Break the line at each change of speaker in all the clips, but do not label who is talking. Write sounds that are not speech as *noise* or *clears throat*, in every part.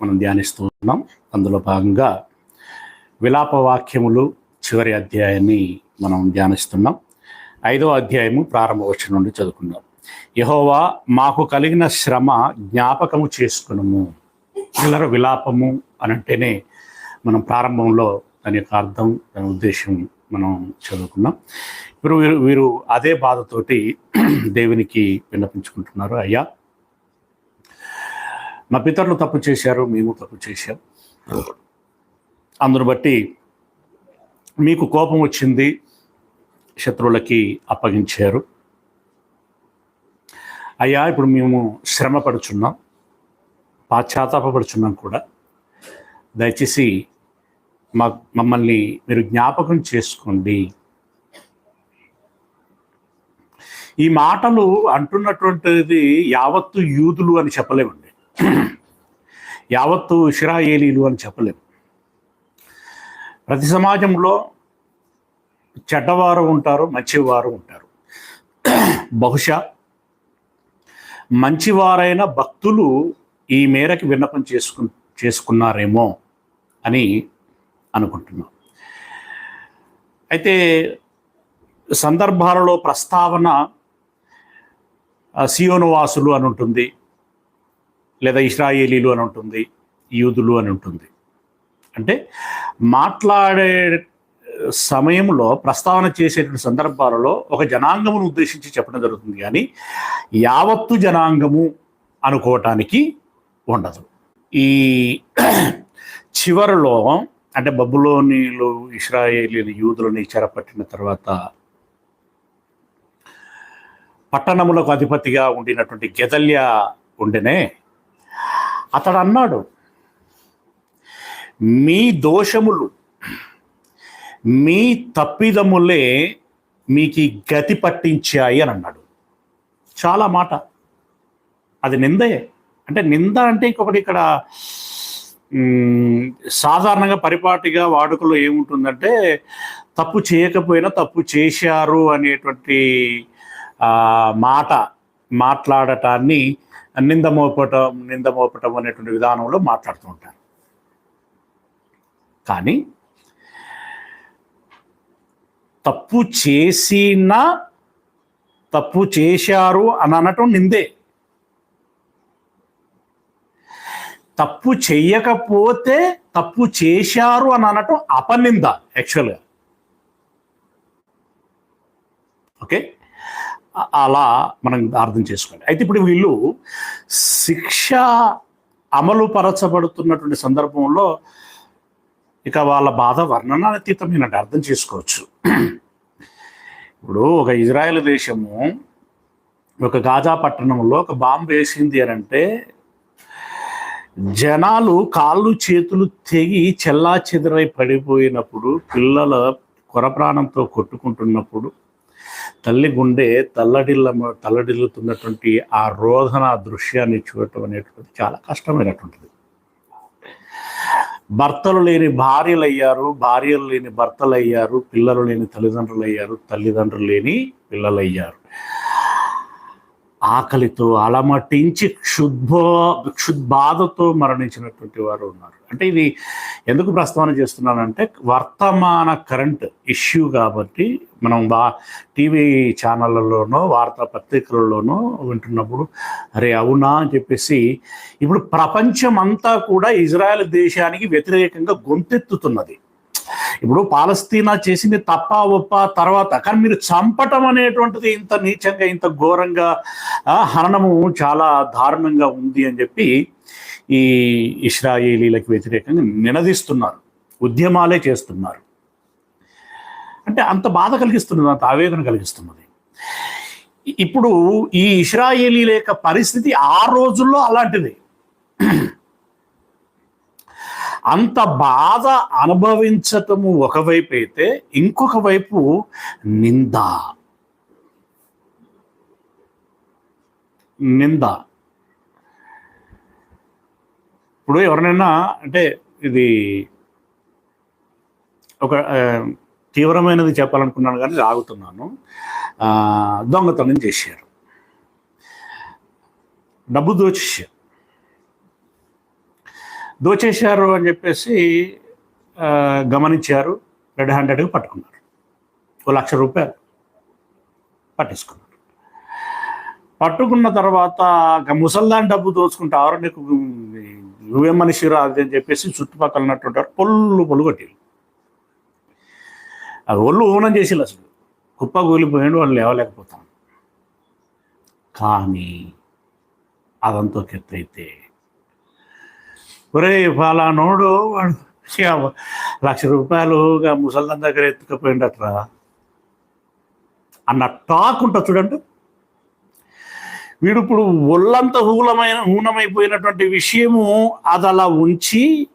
మనం ధ్యానిస్తున్నాం అందులో భాగంగా విలాప వాక్యములు చివరి అధ్యాయాన్ని మనం ధ్యానిస్తున్నాం. ఐదో అధ్యాయము ప్రారంభ వచ్చి నుండి చదువుకుందాం. యహోవా మాకు కలిగిన శ్రమ జ్ఞాపకము చేసుకునము. పిల్లల విలాపము అని అంటేనే మనం ప్రారంభంలో దాని యొక్క అర్థం దాని ఉద్దేశం మనం చదువుకున్నాం ఇప్పుడు వీరు వీరు అదే బాధతోటి *clears throat* దేవునికి విన్నపించుకుంటున్నారు. అయ్యా మా పితరులు తప్పు చేశారు మేము తప్పు చేశాం. అందును బట్టి మీకు కోపం వచ్చింది శత్రువులకి అప్పగించారు. అయ్యా ఇప్పుడు మేము శ్రమ పడుచున్నాం పాశ్చాత్తాపడుచున్నాం కూడా. దయచేసి మా మమ్మల్ని మీరు జ్ఞాపకం చేసుకోండి. ఈ మాటలు అంటున్నటువంటిది యావత్తు యూదులు అని చెప్పలేమండి. *clears throat* యావత్తు ఇష్రాయేలీలు అని చెప్పలేము. ప్రతి సమాజంలో చెడ్డవారు ఉంటారు మంచివారు ఉంటారు. *clears throat* బహుశా మంచివారైన భక్తులు ఈ మేరకు విన్నపం చేసుకు చేసుకున్నారేమో అని అనుకుంటున్నాం. అయితే సందర్భాలలో ప్రస్తావన సియోనువాసులు అని ఉంటుంది. లేదా ఇస్రాయేలీలు అని ఉంటుంది యూదులు అని ఉంటుంది. అంటే మాట్లాడే సమయంలో ప్రస్తావన చేసేటువంటి సందర్భాలలో ఒక జనాంగమును ఉద్దేశించి చెప్పడం జరుగుతుంది కానీ యావత్తు జనాంగము అనుకోవటానికి ఉండదు. ఈ చివరిలో అంటే బబులోనిలు ఇస్రాయేలీలు యూదులని చెరపట్టిన తర్వాత పట్టణములకు అధిపతిగా ఉండినటువంటి గెదల్య ఉండెనే అతడు అన్నాడు మీ దోషములు మీ తప్పిదములే మీకు గతి పట్టించాయి అని అన్నాడు. చాలా మాట. అది నిందయే. అంటే నింద అంటే ఇంకొకటి ఇక్కడ సాధారణంగా పరిపాటిగా వాడుకలో ఏముంటుందంటే తప్పు చేయకపోయినా తప్పు చేశారు అనేటువంటి మాట మాట్లాడటాన్ని నింద మోపటం నింద మోపటం అనేటువంటి విధానంలో మాట్లాడుతూ ఉంటారు. కానీ తప్పు చేసిన తప్పు చేశారు అని అనటం నిందే. తప్పు చెయ్యకపోతే తప్పు చేశారు అని అనటం అపనింద యాక్చువల్గా. ఓకే? అలా మనం అర్థం చేసుకోండి అయితే ఇప్పుడు వీళ్ళు శిక్ష అమలు పరచబడుతున్నటువంటి సందర్భంలో ఇక వాళ్ళ బాధ వర్ణనాతీతమైన అర్థం చేసుకోవచ్చు. ఇప్పుడు ఒక ఇజ్రాయెల్ దేశము ఒక గాజా పట్టణంలో ఒక బాంబు వేసింది అని అంటే జనాలు కాళ్ళు చేతులు తెగి చెల్లా చెదరై పడిపోయినప్పుడు పిల్లల కొరప్రాణంతో కొట్టుకుంటున్నప్పుడు తల్లి గుండె తల్లడిల్ల తల్లడిల్లుతున్నటువంటి ఆ రోధన దృశ్యాన్ని చూడటం అనేటువంటిది చాలా కష్టమైనటువంటిది. భర్తలు లేని భార్యలు అయ్యారు భార్యలు లేని భర్తలు అయ్యారు పిల్లలు లేని తల్లిదండ్రులు అయ్యారు తల్లిదండ్రులు లేని పిల్లలు అయ్యారు ఆకలితో అలమటించి క్షుద్భో క్షుద్బాధతో మరణించినటువంటి వారు ఉన్నారు. అంటే ఇది ఎందుకు ప్రస్తావన చేస్తున్నానంటే వర్తమాన కరెంట్ ఇష్యూ కాబట్టి మనం బా టీవీ ఛానళ్ళలోనో వార్తాపత్రికలలోనో వింటున్నప్పుడు అరే అవునా అని చెప్పేసి ఇప్పుడు ప్రపంచం అంతా కూడా ఇజ్రాయెల్ దేశానికి వ్యతిరేకంగా గొంతెత్తుతున్నది. ఇప్పుడు పాలస్తీనా చేసింది తప్ప ఒప్ప తర్వాత కానీ మీరు చంపటం అనేటువంటిది ఇంత నీచంగా ఇంత ఘోరంగా హననము చాలా దారుణంగా ఉంది అని చెప్పి ఈ ఇస్రాయేలీలకు వ్యతిరేకంగా నినదిస్తున్నారు. ఉద్యమాలే చేస్తున్నారు. అంటే అంత బాధ కలిగిస్తున్నది అంత ఆవేదన కలిగిస్తున్నది. ఇప్పుడు ఈ ఇస్రాయేలీల యొక్క పరిస్థితి ఆ రోజుల్లో అలాంటిది. అంత బాధ అనుభవించటము ఒకవైపు అయితే ఇంకొక వైపు నింద. నింద. ఇప్పుడు ఎవరినైనా అంటే ఇది ఒక తీవ్రమైనది చెప్పాలనుకున్నాను కానీ ఆగుతున్నాను దొంగతనం చేశారు. డబ్బు దోచేశారు. దోచేశారు అని చెప్పేసి గమనించారు. రెడ్ హ్యాండెడ్గా పట్టుకున్నారు. ఓ లక్ష రూపాయలు పట్టేసుకున్నారు. పట్టుకున్న తర్వాత ముసల్దాని డబ్బు దోచుకుంటారు నీకు నువ్వే మనిషి రాదు అని చెప్పేసి చుట్టుపక్కల ఉన్నటువంటి పొల్లు పొల్లు కొట్టారు. అది ఒళ్ళు ఊనం చేసి అసలు. కుప్ప కూలిపోయాడు వాళ్ళు లేవలేకపోతాం కానీ అదంతా కెత్తైతే ఒరే ఫలానోడు వాడు. లక్ష రూపాయలు ఇక ముసల్దాన్ దగ్గర ఎత్తుకుపోయిండట్రా. అన్న టాక్ ఉంటుంది చూడండి. వీడు ఇప్పుడు ఒళ్ళంతా హూలమైన హూనమైపోయినటువంటి విషయము అది అలా ఉంచి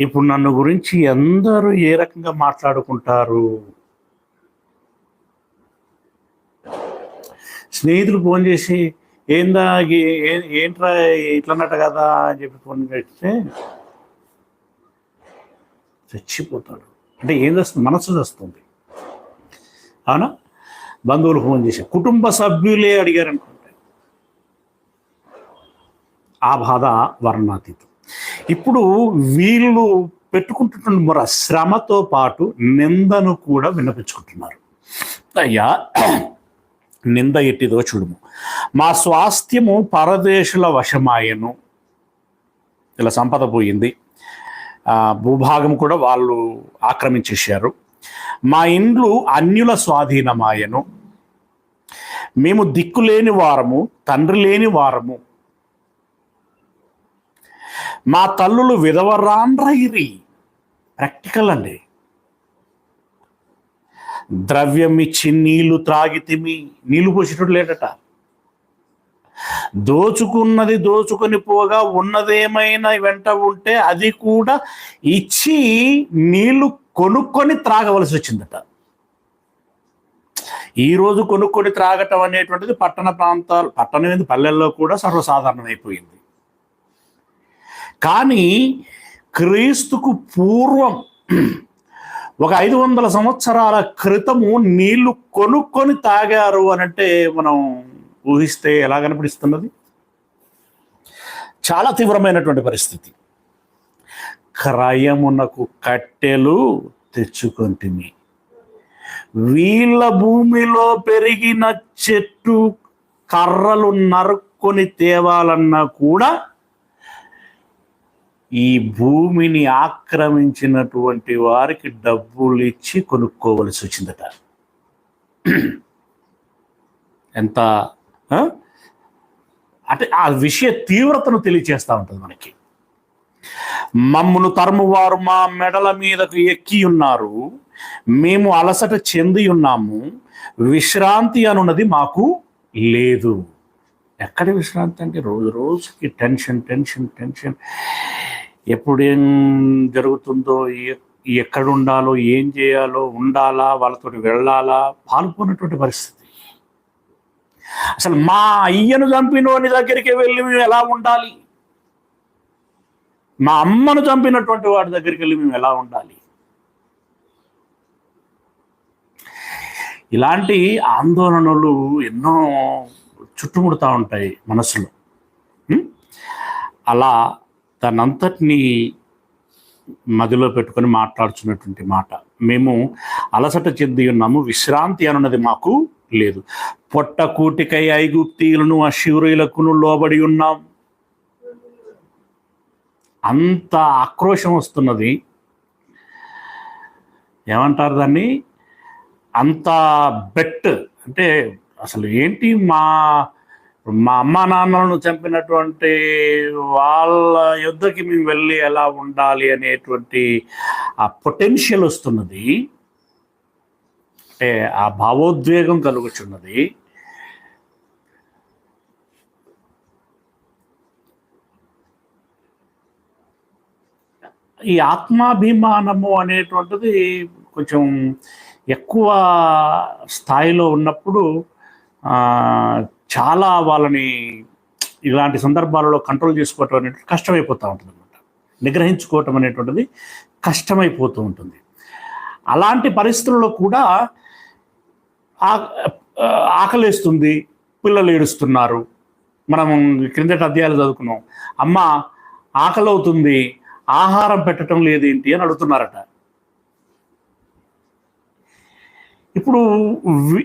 ఇప్పుడు నన్ను గురించి అందరూ ఏ రకంగా మాట్లాడుకుంటారు? స్నేహితులు ఫోన్ చేసి ఏందా ఏంట్రా ఇట్లన్నట్టు కదా అని చెప్పి ఫోన్ పెడితే చచ్చిపోతాడు. అంటే ఏం చేస్తుంది మనసు వస్తుంది అవునా? బంధువులు ఫోన్ చేసి కుటుంబ సభ్యులే అడిగారు అనుకుంటే ఆ బాధ వర్ణాతీతం. ఇప్పుడు వీళ్ళు పెట్టుకుంటున్న మర శ్రమతో పాటు నిందను కూడా వినిపించుకుంటున్నారు. అయ్యా నింద ఎట్టిదో చూడుము. మా స్వాస్థ్యము పరదేశుల వశమాయను. ఇలా సంపద పోయింది. భూభాగం కూడా వాళ్ళు ఆక్రమించేశారు. మా ఇండ్లు అన్యుల స్వాధీనమాయను. మేము దిక్కులేని వారము తండ్రి లేని వారము. మా తల్లులు విధవరాండ్రైరి ప్రాక్టికల్ అండి. ద్రవ్యం ఇచ్చి నీళ్ళు త్రాగితిమి నీళ్ళు పోసేటట్టు లేడట. దోచుకున్నది దోచుకొని పోగా ఉన్నదేమైనా వెంట ఉంటే అది కూడా ఇచ్చి నీళ్ళు కొనుక్కొని త్రాగవలసి వచ్చిందట. ఈ రోజు కొనుక్కొని త్రాగటం అనేటువంటిది పట్టణ ప్రాంతాలు పట్టణం ఏంది? పల్లెల్లో కూడా సర్వసాధారణమైపోయింది. కానీ క్రీస్తుకు పూర్వం ఒక ఐదు వందల సంవత్సరాల క్రితము నీళ్ళు కొనుక్కొని తాగారు అని అంటే మనం ఊహిస్తే ఎలా కనిపిస్తున్నది? చాలా తీవ్రమైనటువంటి పరిస్థితి. క్రయమునకు కట్టెలు తెచ్చుకొంటిమి. వీళ్ళ భూమిలో పెరిగిన చెట్టు కర్రలు నరుక్కొని తేవాలన్నా కూడా ఈ భూమిని ఆక్రమించినటువంటి వారికి డబ్బులు ఇచ్చి కొనుక్కోవలసి వచ్చిందట. ఎంత? అంటే ఆ విషయ తీవ్రతను తెలియచేస్తా ఉంటుంది మనకి. మమ్మును తరుమువారు మా మెడల మీదకు ఎక్కి ఉన్నారు. మేము అలసట చెంది ఉన్నాము. విశ్రాంతి అనున్నది మాకు లేదు. ఎక్కడ విశ్రాంతి అంటే రోజు రోజుకి టెన్షన్ టెన్షన్ టెన్షన్. ఎప్పుడు ఏం జరుగుతుందో ఎక్కడ ఉండాలో ఏం చేయాలో ఉండాలా వాళ్ళతో వెళ్ళాలా పాల్గొన్నటువంటి పరిస్థితి. అసలు మా అయ్యను చంపినోని దగ్గరికి వెళ్ళి మేము ఎలా ఉండాలి? మా అమ్మను చంపినటువంటి వాడి దగ్గరికి వెళ్ళి మేము ఎలా ఉండాలి? ఇలాంటి ఆందోళనలు ఎన్నో చుట్టుముడుతూ ఉంటాయి మనసులో. అలా తనంతటినీ మదిలో పెట్టుకొని మాట్లాడుచున్నటువంటి మాట. మేము అలసట చెంది ఉన్నాము విశ్రాంతి అనున్నది మాకు లేదు. పొట్ట కూటికై ఐగుప్తీయులను అశూరులకును లోబడి ఉన్నాం. అంత ఆక్రోశం వస్తున్నది. ఏమంటారు దాన్ని? అంత బెట్. అంటే అసలు ఏంటి మా మా అమ్మ నాన్నలను చంపినటువంటి వాళ్ళ యుద్ధకి మేము వెళ్ళి ఎలా ఉండాలి అనేటువంటి ఆ పొటెన్షియల్ వస్తున్నది. అంటే ఆ భావోద్వేగం కలుగుచున్నది. ఈ ఆత్మాభిమానము అనేటువంటిది కొంచెం ఎక్కువ స్థాయిలో ఉన్నప్పుడు చాలా వాళ్ళని ఇలాంటి సందర్భాలలో కంట్రోల్ చేసుకోవటం అనేటువంటి కష్టమైపోతూ ఉంటుంది అనమాట నిగ్రహించుకోవటం అనేటువంటిది కష్టమైపోతూ ఉంటుంది. అలాంటి పరిస్థితుల్లో కూడా ఆ- ఆకలేస్తుంది పిల్లలు ఏడుస్తున్నారు. మనం క్రిందటి అధ్యాయాలు చదువుకున్నాం. అమ్మ ఆకలవుతుంది ఆహారం పెట్టడం లేదేంటి అని అడుగుతున్నారట. ఇప్పుడు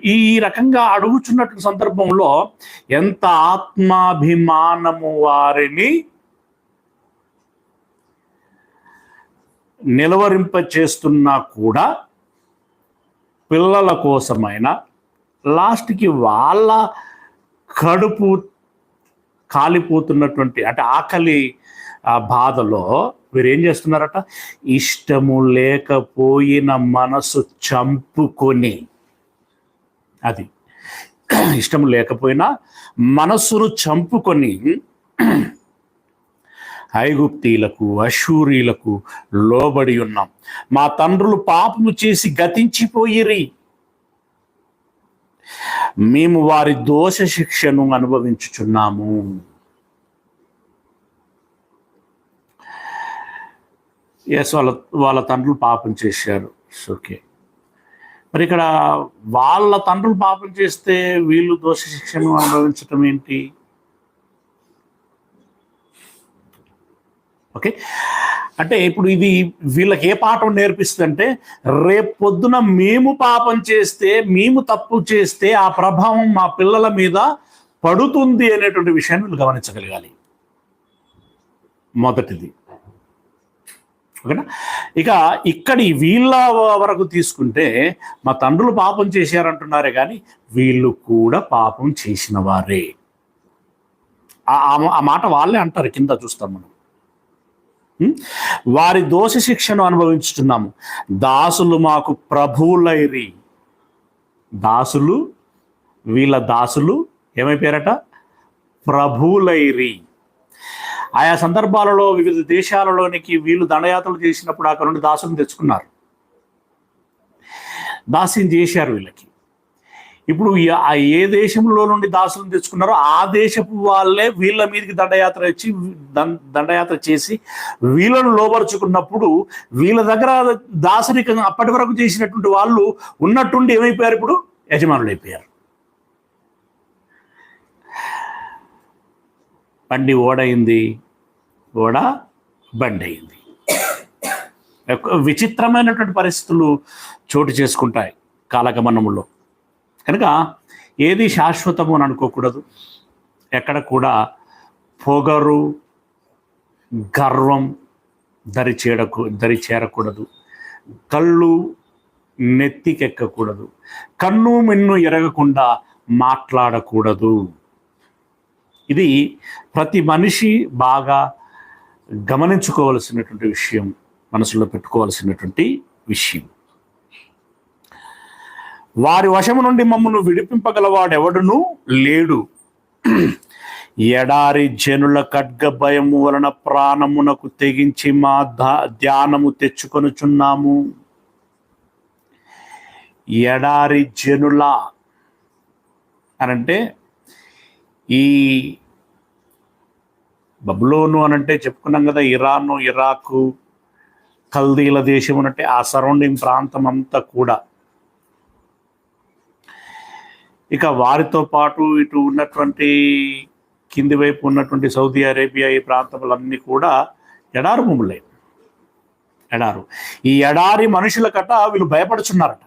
ఈ రకంగా అడుగుచున్నటువంటి సందర్భంలో ఎంత ఆత్మాభిమానము వారిని నిలవరింప చేస్తున్నా కూడా పిల్లల కోసమైనా లాస్ట్కి వాళ్ళ కడుపు కాలిపోతున్నటువంటి అంటే ఆకలి బాధలో వీరేం ఏం చేస్తున్నారట? ఇష్టము లేకపోయిన మనసు చంపుకొని. అది. ఇష్టం లేకపోయినా మనస్సును చంపుకొని ఐగుప్తీలకు అశూరీలకు లోబడి ఉన్నాం. మా తండ్రులు పాపము చేసి గతించిపోయిరి. మేము వారి దోష శిక్షను అనుభవించుచున్నాము. ఎస్ వాళ్ళ వాళ్ళ తండ్రులు పాపం చేశారు. ఓకే మరి ఇక్కడ వాళ్ళ తండ్రులు పాపం చేస్తే వీళ్ళు దోష శిక్షను అనుభవించటం ఏంటి? ఓకే అంటే ఇప్పుడు ఇది వీళ్ళకి ఏ పాఠం నేర్పిస్తుందంటే రేపు పొద్దున మేము పాపం చేస్తే మేము తప్పు చేస్తే ఆ ప్రభావం మా పిల్లల మీద పడుతుంది అనేటువంటి విషయాన్ని వీళ్ళు గమనించగలగాలి. మొదటిది. ఓకేనా? ఇక ఇక్కడి వీళ్ళ వరకు తీసుకుంటే మా తండ్రులు పాపం చేశారంటున్నారే కానీ వీళ్ళు కూడా పాపం చేసిన వారే. ఆ- ఆ- మాట వాళ్ళే అంటారు కింద చూస్తాం మనం. వారి దోష శిక్షను అనుభవించుతున్నాము దాసులు మాకు ప్రభువులైరి. దాసులు వీళ్ళ దాసులు ఏమైపోయారట ప్రభువులైరి. ఆయా సందర్భాలలో వివిధ దేశాలలోనికి వీళ్ళు దండయాత్రలు చేసినప్పుడు అక్కడ నుండి దాసుని తెచ్చుకున్నారు. దాస్యం చేశారు వీళ్ళకి. ఇప్పుడు ఆ ఏ దేశంలో నుండి దాసులను తెచ్చుకున్నారో ఆ దేశపు వాళ్ళే వీళ్ళ మీదకి దండయాత్ర ఇచ్చి దండయాత్ర చేసి వీళ్ళను లోపరుచుకున్నప్పుడు వీళ్ళ దగ్గర దాసరికంగా అప్పటి వరకు చేసినటువంటి వాళ్ళు ఉన్నట్టుండి ఏమైపోయారు ఇప్పుడు? యజమానులు అయిపోయారు బండి ఓడైంది. ఓడ బండి అయింది విచిత్రమైనటువంటి పరిస్థితులు చోటు చేసుకుంటాయి కాలగమనంలో. కనుక ఏది శాశ్వతము అని అనుకోకూడదు. ఎక్కడ కూడా పొగరు గర్వం దరి చేడకు దరి చేరకూడదు. కళ్ళు నెత్తికెక్కకూడదు. కన్ను మిన్ను ఎరగకుండా మాట్లాడకూడదు. ఇది ప్రతి మనిషి బాగా గమనించుకోవలసినటువంటి విషయం మనసులో పెట్టుకోవాల్సినటువంటి విషయం. వారి వశము నుండి మమ్మను విడిపింపగలవాడెవడును లేడు. ఎడారి జనుల ఖడ్గ భయము వలన ప్రాణమునకు తెగించి మా ధ్యానము తెచ్చుకొనుచున్నాము. ఎడారి జనుల అనంటే ఈ బబులోను అంటే చెప్పుకున్నాం కదా ఇరాను ఇరాకు కల్దీల దేశం అనంటే ఆ సరౌండింగ్ ప్రాంతం అంతా కూడా. ఇక వారితో పాటు ఇటు ఉన్నటువంటి కింది వైపు ఉన్నటువంటి సౌదీ అరేబియా ఈ ప్రాంతములన్నీ కూడా ఎడారు భూములే. ఎడారు. ఈ ఎడారి మనుషులకట వీళ్ళు భయపడుచున్నారట.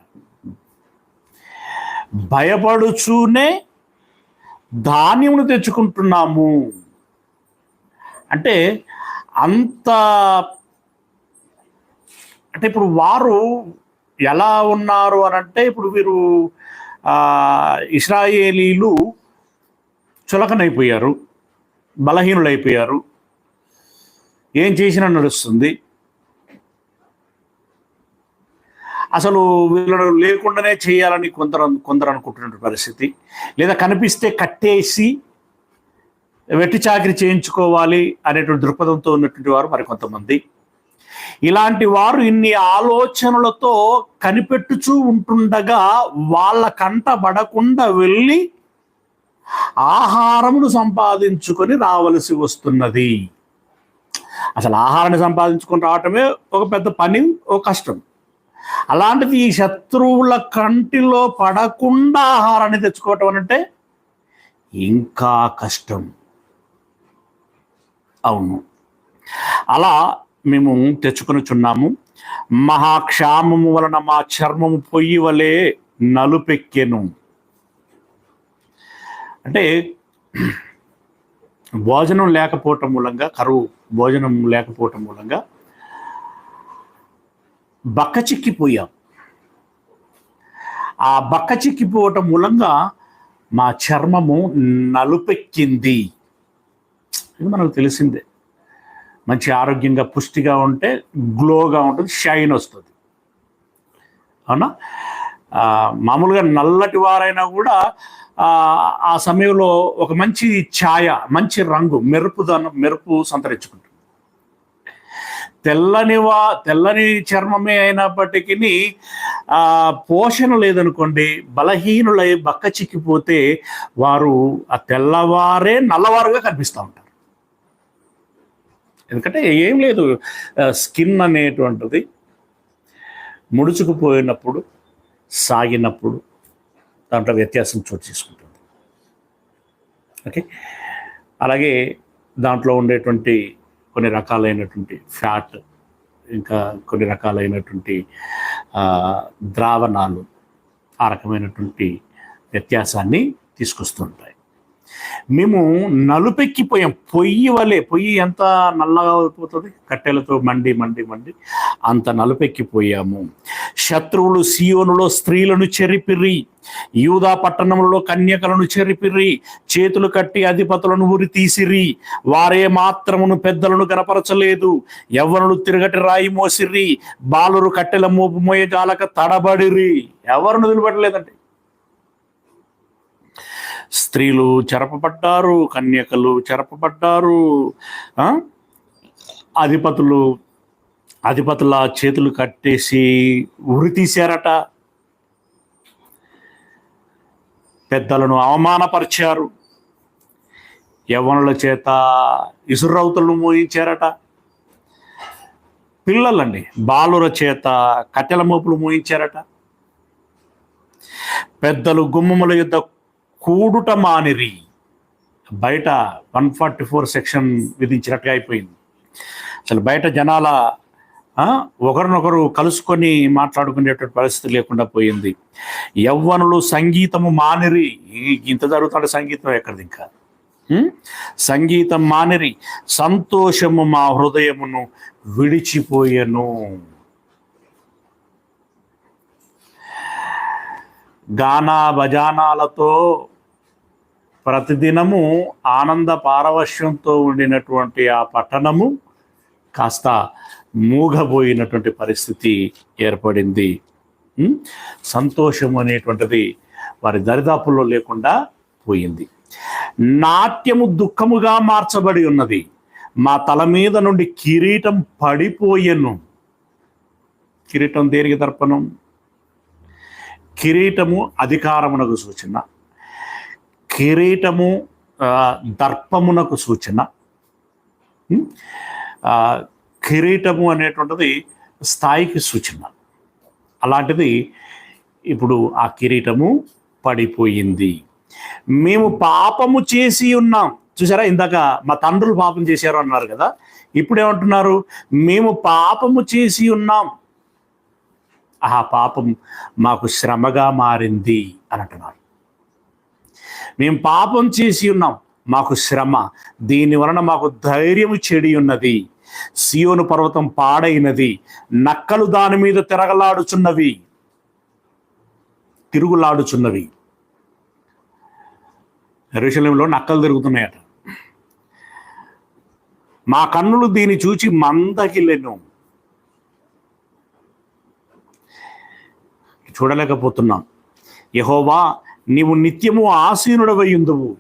భయపడుచూనే ధాన్యమును తెచ్చుకుంటున్నాము. అంటే అంత అంటే ఇప్పుడు వారు ఎలా ఉన్నారు అని అంటే ఇప్పుడు వీరు ఇస్రాయేలీలు చులకనైపోయారు బలహీనులైపోయారు. ఏం చేసినా నడుస్తుంది. అసలు వీళ్ళను లేకుండానే చేయాలని కొందరు కొందరు అనుకుంటున్న పరిస్థితి. లేదా కనిపిస్తే కట్టేసి వెట్టి చాకరీ చేయించుకోవాలి అనేటువంటి దృక్పథంతో ఉన్నటువంటి వారు మరికొంతమంది ఇలాంటి వారు ఇన్ని ఆలోచనలతో కనిపెట్టుచూ ఉంటుండగా వాళ్ళ కంట పడకుండా వెళ్ళి ఆహారమును సంపాదించుకొని రావలసి వస్తున్నది. అసలు ఆహారాన్ని సంపాదించుకొని రావటమే ఒక పెద్ద పని ఒక కష్టం. అలాంటిది ఈ శత్రువుల కంటిలో పడకుండా ఆహారాన్ని తెచ్చుకోవటం అంటే ఇంకా కష్టం. అవును. అలా మేము తెచ్చుకొనుచున్నాము మహాక్షామము వలన మా చర్మము పొయ్యి వలె నలుపెక్కెను. అంటే భోజనం లేకపోవటం మూలంగా కరువు భోజనం లేకపోవటం మూలంగా బక్క చిక్కిపోయాం. ఆ బక్క చిక్కిపోవటం మూలంగా మా చర్మము నలుపెక్కింది. ఇది మనకు తెలిసిందే. మంచి ఆరోగ్యంగా పుష్టిగా ఉంటే గ్లోగా ఉంటుంది షైన్ వస్తుంది. అవునా? మామూలుగా నల్లటి వారైనా కూడా ఆ, సమయంలో ఒక మంచి ఛాయ మంచి రంగు మెరుపుదనం మెరుపు సంతరించుకుంటుంది. తెల్లని వా తెల్లని చర్మమే అయినప్పటికీ పోషణ లేదనుకోండి బలహీనులై బక్క చిక్కిపోతే వారు ఆ తెల్లవారే నల్లవారుగా కనిపిస్తూ ఉంటారు. ఎందుకంటే ఏం లేదు. స్కిన్ అనేటువంటిది ముడుచుకుపోయినప్పుడు సాగినప్పుడు దాంట్లో వ్యత్యాసం చోటు చేసుకుంటుంది. ఓకే? అలాగే దాంట్లో ఉండేటువంటి కొన్ని రకాలైనటువంటి ఫ్యాట్ ఇంకా కొన్ని రకాలైనటువంటి ద్రావణాలు ఆ రకమైనటువంటి వ్యత్యాసాన్ని తీసుకొస్తుంటాయి మేము నలుపెక్కిపోయాం. పొయ్యి వలె పొయ్యి ఎంత నల్లగా అయిపోతుంది? కట్టెలతో మండి మండి మండి అంత నలుపెక్కిపోయాము. శత్రువులు సియోనులో స్త్రీలను చెరిపిరి యూదా పట్టణములలో కన్యకలను చెరిపిరి చేతులు కట్టి అధిపతులను ఉరి తీసిరి వారే మాత్రమును పెద్దలను కనపరచలేదు. ఎవరును తిరగటి రాయి మోసిరి బాలురు కట్టెల మోపు మోయజాలక తడబడిరి ఎవరిని వదిలిపెట్టలేదండి? స్త్రీలు చెరపబడ్డారు కన్యకలు చెరపబడ్డారు అధిపతులు అధిపతుల చేతులు కట్టేసి ఉరి తీశారట. పెద్దలను అవమానపరిచారు. యవ్వనుల చేత ఇసురౌతులను మోయించారట. పిల్లలండి బాలుర చేత కట్టెల మోపులు మోయించారట. పెద్దలు గుమ్మముల యుద్ధ కూడుట మానిరి బయట వన్ ఫార్టీ ఫోర్ సెక్షన్ విధించినట్టుగా అయిపోయింది. అసలు బయట జనాల ఒకరినొకరు కలుసుకొని మాట్లాడుకునేటువంటి పరిస్థితి లేకుండా పోయింది. యవ్వనులు సంగీతము మానిరి. ఇంత జరుగుతాడు సంగీతం ఎక్కడిది ఇంకా? సంగీతం మానిరి. సంతోషము మా హృదయమును విడిచిపోయెను. గానా భజానాలతో ప్రతిదినము ఆనంద పారవశ్యంతో ఉండినటువంటి ఆ పట్టణము కాస్త మూగబోయినటువంటి పరిస్థితి ఏర్పడింది. సంతోషం అనేటువంటిది వారి దరిదాపుల్లో లేకుండా పోయింది. నాట్యము దుఃఖముగా మార్చబడి ఉన్నది. మా తల మీద నుండి కిరీటం పడిపోయెను. కిరీటం దేనికి తర్పణం? కిరీటము అధికారమునకు సూచన. కిరీటము దర్పమునకు సూచన. కిరీటము అనేటువంటిది స్థాయికి సూచన. అలాంటిది ఇప్పుడు ఆ కిరీటము పడిపోయింది. మేము పాపము చేసి ఉన్నాం. చూసారా? ఇందాక మా తండ్రులు పాపం చేశారు అన్నారు కదా? ఇప్పుడు ఏమంటున్నారు? మేము పాపము చేసి ఉన్నాం. ఆ పాపం మాకు శ్రమగా మారింది అని అంటున్నారు. మేము పాపం చేసి ఉన్నాం. మాకు శ్రమ. దీని వలన మాకు ధైర్యము చెడి ఉన్నది. సియోను పర్వతం పాడైనది. నక్కలు దాని మీద తిరగలాడుచున్నవి. తిరుగులాడుచున్నవి. ఎరుషలేంలో నక్కలు తిరుగుతున్నాయట. మా కన్నులు దీన్ని చూచి మందకిల్లెను చూడలేకపోతున్నాం. యహోవా నీవు నిత్యము ఆసీనుడవయ్యుందువు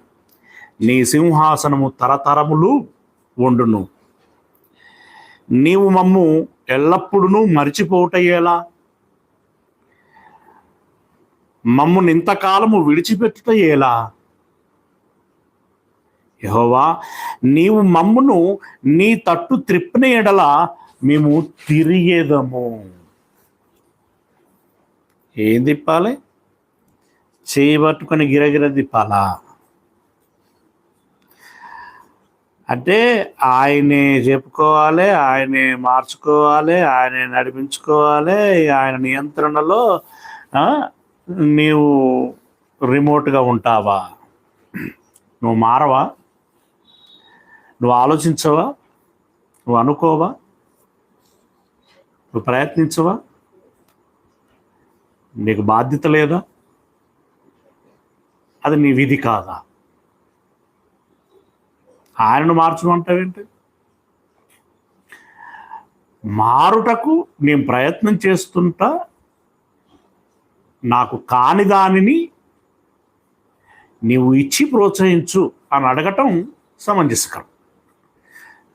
నీ సింహాసనము తరతరములు వండును. నీవు మమ్ము ఎల్లప్పుడూ మరిచిపోటయ్యేలా మమ్మును ఇంతకాలము విడిచిపెట్టుటయ్యేలా యహోవా నీవు మమ్మును నీ తట్టు త్రిప్పిన ఎడల మేము తిరిగేదము. ఏం తిప్పాలి? చేయబట్టుకొని గిరగిర తిప్పాలా? అంటే ఆయనే చెప్పుకోవాలి ఆయనే మార్చుకోవాలి ఆయనే నడిపించుకోవాలి ఆయన నియంత్రణలో నీవు రిమోట్గా ఉంటావా? నువ్వు మారవా? నువ్వు ఆలోచించవా? నువ్వు అనుకోవా? నువ్వు ప్రయత్నించవా? నీకు బాధ్యత లేదా? అది నీ విధి కాదా? ఆయనను మార్చమంటావేంటి మారుటకు నేను ప్రయత్నం చేస్తుంటా నాకు కాని దానిని నీవు ఇచ్చి ప్రోత్సహించు అని అడగటం సమంజసకరం.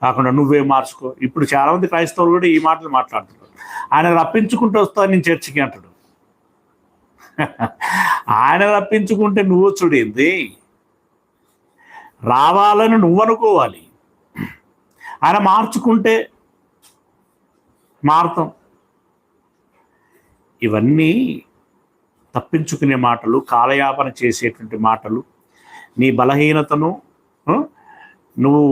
కాకుండా నువ్వే మార్చుకో. ఇప్పుడు చాలామంది క్రైస్తవులు కూడా ఈ మాటలు మాట్లాడుతున్నారు ఆయన రప్పించుకుంటూ వస్తా నేను చర్చికి అంటాడు. ఆయన రప్పించుకుంటే నువ్వు చూడింది? రావాలని నువ్వు అనుకోవాలి. ఆయన మార్చుకుంటే మారుతాం. ఇవన్నీ తప్పించుకునే మాటలు కాలయాపన చేసేటువంటి మాటలు నీ బలహీనతను నువ్వు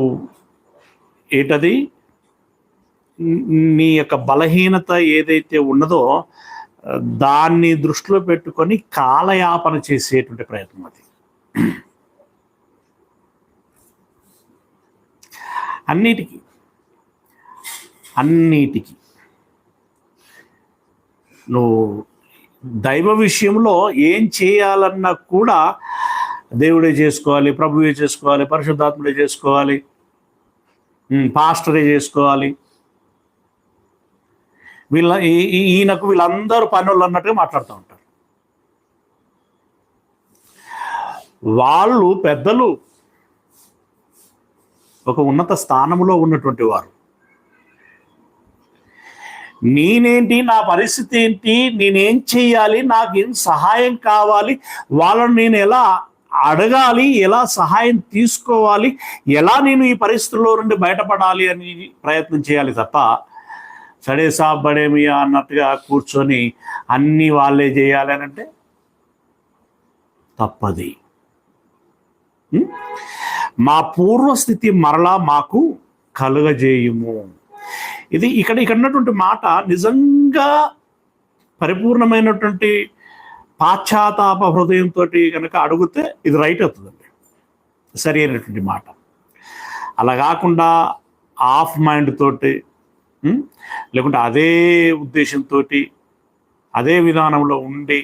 ఏంటది? నీ యొక్క బలహీనత ఏదైతే ఉన్నదో దాన్ని దృష్టిలో పెట్టుకొని కాలయాపన చేసేటువంటి ప్రయత్నం అది. అన్నిటికీ అన్నిటికీ నువ్వు దైవ విషయంలో ఏం చేయాలన్నా కూడా దేవుడే చేసుకోవాలి ప్రభువే చేసుకోవాలి పరిశుద్ధాత్ముడే చేసుకోవాలి పాస్టరే చేసుకోవాలి వీళ్ళ ఈ- ఈయనకు వీళ్ళందరూ పనులు అన్నట్టుగా మాట్లాడుతూ ఉంటారు. వాళ్ళు పెద్దలు ఒక ఉన్నత స్థానంలో ఉన్నటువంటి వారు. నేనేంటి నా పరిస్థితి ఏంటి నేనేం చేయాలి నాకేం సహాయం కావాలి వాళ్ళని నేను ఎలా అడగాలి ఎలా సహాయం తీసుకోవాలి ఎలా నేను ఈ పరిస్థితుల్లో నుండి బయటపడాలి అని ప్రయత్నం చేయాలి తప్ప సరే సాబ్ బడేమియా అన్నట్టుగా కూర్చొని అన్నీ వాళ్ళే చేయాలి అని అంటే తప్పది. మా పూర్వస్థితి మరలా మాకు కలుగజేయుము. ఇది ఇక్కడ ఇక్కడ ఉన్నటువంటి మాట నిజంగా పరిపూర్ణమైనటువంటి పాశ్చాతాప హృదయంతో కనుక అడిగితే ఇది రైట్ అవుతుందండి. సరి అయినటువంటి మాట. అలా కాకుండా ఆఫ్ మైండ్ తోటి లేకుంటే అదే ఉద్దేశంతో అదే విధానంలో ఉండి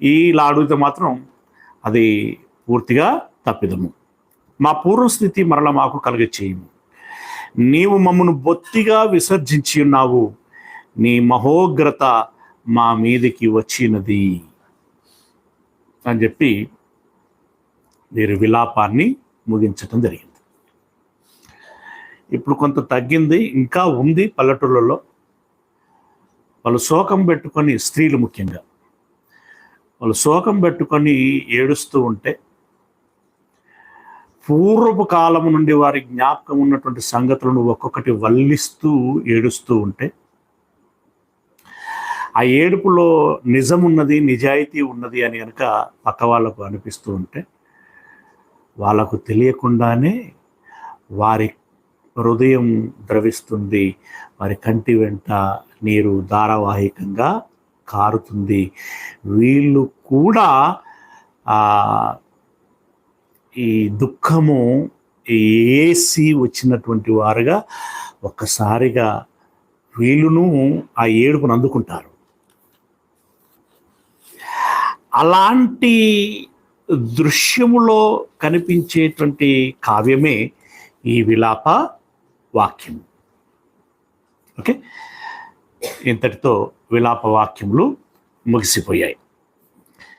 ఇలా అడిగితే మాత్రం అది పూర్తిగా తప్పిదము. మా పూర్వస్థితి మరల మాకు కలుగ చేయము నీవు మమ్మను బొత్తిగా విసర్జించి ఉన్నావు. నీ మహోగ్రత మా మీదకి వచ్చినది అని చెప్పి వీరి విలాపాన్ని ముగించటం జరిగింది. ఇప్పుడు కొంత తగ్గింది ఇంకా ఉంది పల్లెటూళ్ళలో వాళ్ళు శోకం పెట్టుకొని స్త్రీలు ముఖ్యంగా. వాళ్ళు శోకం పెట్టుకొని ఏడుస్తూ ఉంటే పూర్వపు కాలం నుండి వారి జ్ఞాపకం ఉన్నటువంటి సంగతులను ఒక్కొక్కటి వల్లిస్తూ ఏడుస్తూ ఉంటే ఆ ఏడుపులో నిజం ఉన్నది నిజాయితీ ఉన్నది అని కనుక పక్క వాళ్ళకు అనిపిస్తూ ఉంటే వాళ్ళకు తెలియకుండానే వారి హృదయం ద్రవిస్తుంది. వారి కంటి వెంట నీరు ధారావాహికంగా కారుతుంది. వీళ్ళు కూడా ఈ దుఃఖము ఏసి వచ్చినటువంటి వారుగా ఒక్కసారిగా వీళ్ళును ఆ ఏడుపును అందుకుంటారు. అలాంటి దృశ్యములో కనిపించేటువంటి కావ్యమే ఈ విలాప వాక్యం ఓకే? ఇంతటితో విలాప వాక్యములు ముగిసిపోయాయి.